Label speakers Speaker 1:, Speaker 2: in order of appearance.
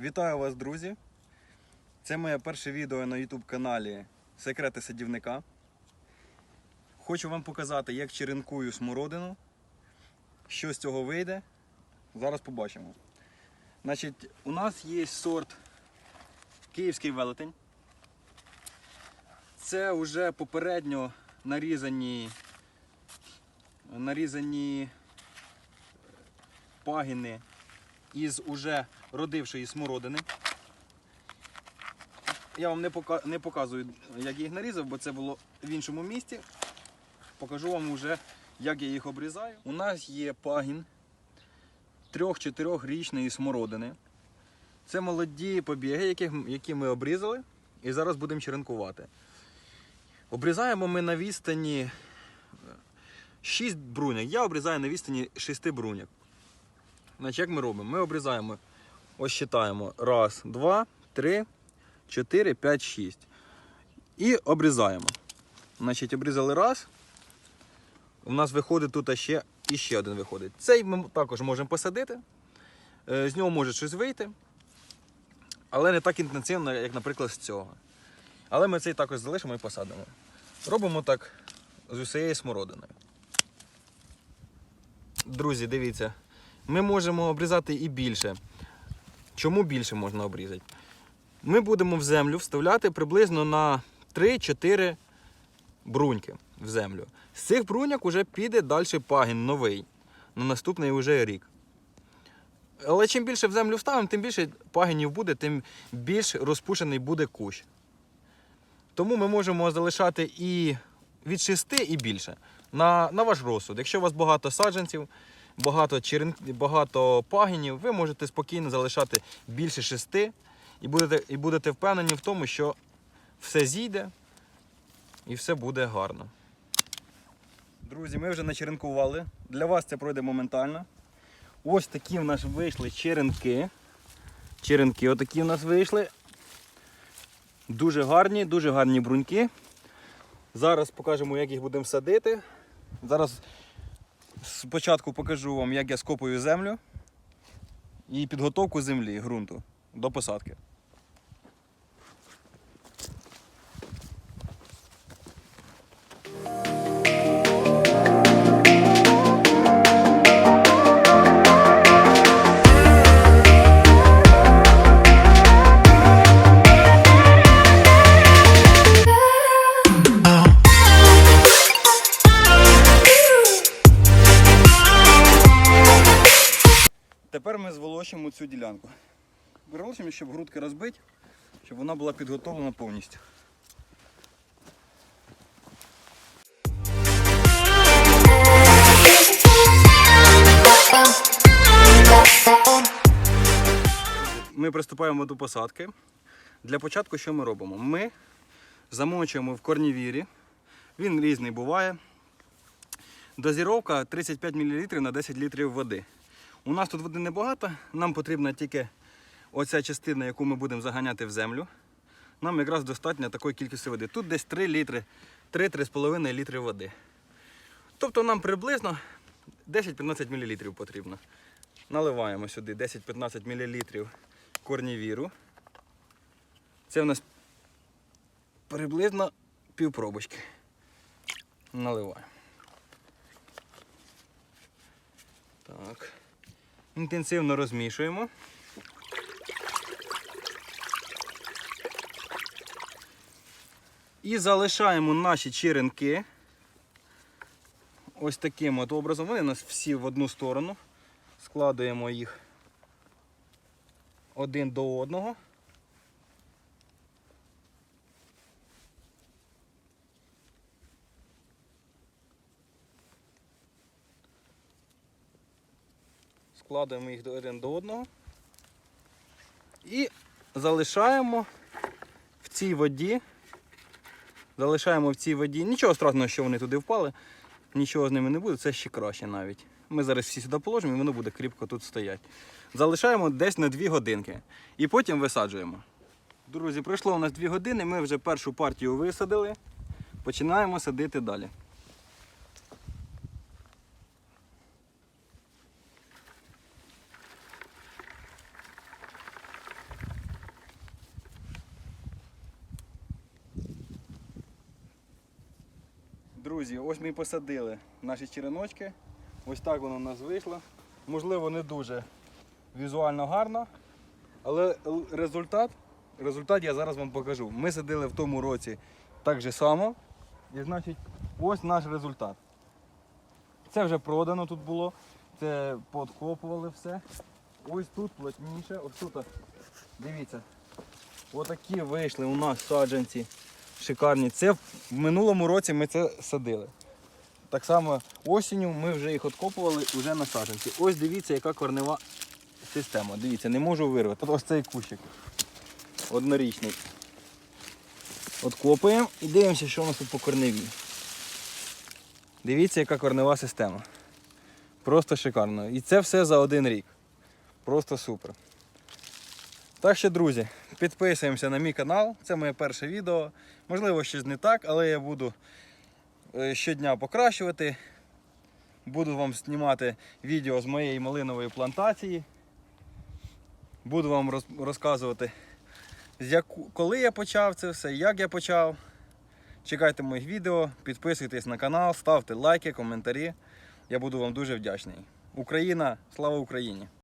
Speaker 1: Вітаю вас, друзі! Це моє перше відео на YouTube каналі Секрети садівника. Хочу вам показати, як черенкую смородину. Що з цього вийде. Зараз побачимо. Значить, у нас є сорт Київський велетень. Це вже попередньо нарізані, нарізані пагіни із уже родившої смородини. Я вам не, пока- не показую, як я їх нарізав, бо це було в іншому місці. Покажу вам вже, як я їх обрізаю. У нас є пагін 3-4 річної смородини. Це молоді побіги, яких, які ми обрізали, і зараз будемо черенкувати. Обрізаємо ми на відстані 6 бруняк. Я обрізаю на відстані 6 бруняк. Значить, як ми робимо? Ми обрізаємо, ось считаємо. Раз, два, три, чотири, п'ять, шість. І обрізаємо. Значить, обрізали раз. У нас виходить тут ще і ще один виходить. Цей ми також можемо посадити. Е, З нього може щось вийти. Але не так інтенсивно, як, наприклад, з цього. Але ми цей також залишимо і посадимо. Робимо так з усією смородиною. Друзі, дивіться. Ми можемо обрізати і більше. Чому більше можна обрізати? Ми будемо в землю вставляти приблизно на 3-4 бруньки в землю. З цих бруньок вже піде далі пагін новий. На наступний вже рік. Але чим більше в землю вставимо, тим більше пагінів буде, тим більш розпушений буде кущ. Тому ми можемо залишати і від 6 і більше. На, на ваш розсуд. Якщо у вас багато саджанців, багато, черен... багато пагінів, ви можете спокійно залишати більше шести і будете, і будете впевнені в тому, що все зійде і все буде гарно. Друзі, ми вже начеренкували. Для вас це пройде моментально. Ось такі в нас вийшли черенки. Черенки отакі в нас вийшли. Дуже гарні, дуже гарні бруньки. Зараз покажемо, як їх будемо садити. Зараз спочатку покажу вам, як я скопую землю і підготовку землі, ґрунту до посадки. Ми цю ділянку. Зволочимо, щоб грудки розбити, щоб вона була підготовлена повністю. Ми приступаємо до посадки. Для початку що ми робимо? Ми замочуємо в корнівірі. Він різний буває. Дозіровка 35 мл на 10 літрів води. У нас тут води небагато, нам потрібна тільки оця частина, яку ми будемо заганяти в землю. Нам якраз достатньо такої кількості води. Тут десь 3 літри, 3-3,5 літри води. Тобто нам приблизно 10-15 мл потрібно. Наливаємо сюди 10-15 мл корнівіру. Це у нас приблизно півпробочки. Наливаємо. Так. Інтенсивно розмішуємо. І залишаємо наші черенки. Ось таким от образом. Вони у нас всі в одну сторону. Складуємо їх один до одного. Складуємо їх один до одного. І залишаємо в цій воді. Залишаємо в цій воді. Нічого страшного, що вони туди впали. Нічого з ними не буде, це ще краще навіть. Ми зараз всі сюди положимо і воно буде кріпко тут стояти. Залишаємо десь на 2 годинки. І потім висаджуємо. Друзі, пройшло у нас 2 години, ми вже першу партію висадили. Починаємо садити далі. Друзі, ось ми посадили наші череночки. Ось так воно у нас вийшло. Можливо, не дуже візуально гарно, але результат, результат я зараз вам покажу. Ми садили в тому році так же само. І значить, ось наш результат. Це вже продано тут було. Це подкопували все. Ось тут плотніше, ось тут, дивіться, отакі вийшли у нас саджанці шикарні. Це в минулому році ми це садили. Так само осінню ми вже їх откопували вже на саджанці. Ось дивіться, яка корнева система. Дивіться, не можу вирвати. Ось цей кущик. Однорічний. Откопуємо і дивимося, що у нас тут по корневі. Дивіться, яка корнева система. Просто шикарно. І це все за один рік. Просто супер. Так що, друзі, підписуємося на мій канал. Це моє перше відео. Можливо, щось не так, але я буду е, щодня покращувати. Буду вам знімати відео з моєї малинової плантації. Буду вам роз- розказувати, коли я почав це все, як я почав. Чекайте моїх відео, підписуйтесь на канал, ставте лайки, коментарі. Я буду вам дуже вдячний. Україна, слава Україні!